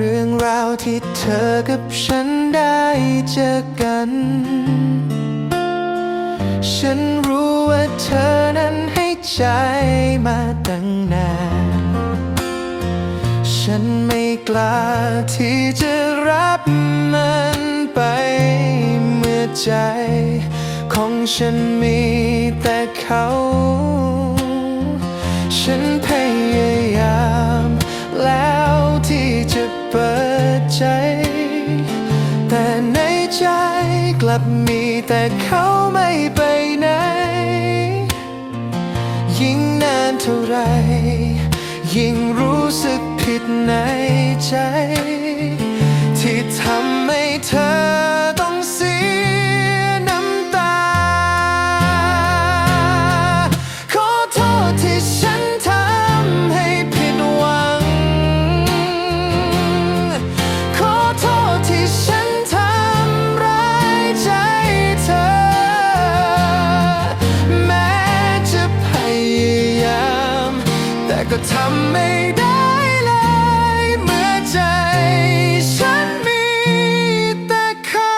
เรื่องราวที่เธอกับฉันได้เจอกัน ฉันรู้ว่าเธอนั้นให้ใจมาตั้งนาน ฉันไม่กล้าที่จะรับมันไปเมื่อใจ ของฉันมีแต่เขา กลับมีแต่เขาไม่ ก็ทำไม่ได้เลย เมื่อใจฉันมีแต่เขา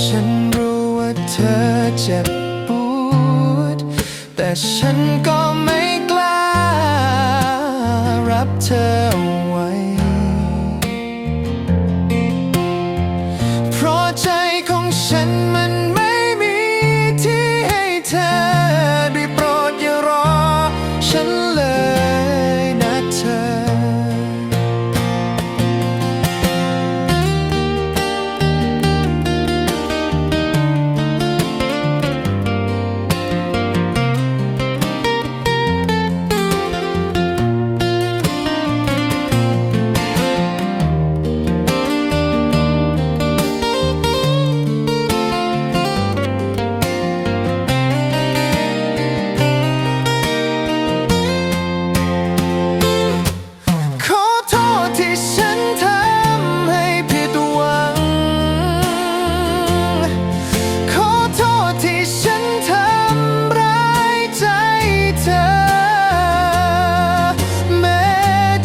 ฉันรู้ว่าเธอเจ็บปวด แต่ฉันก็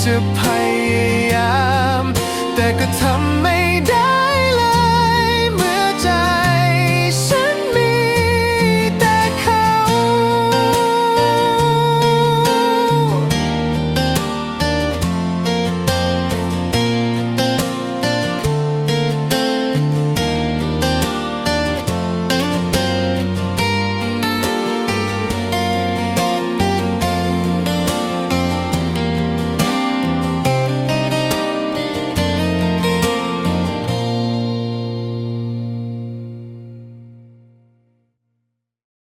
The pay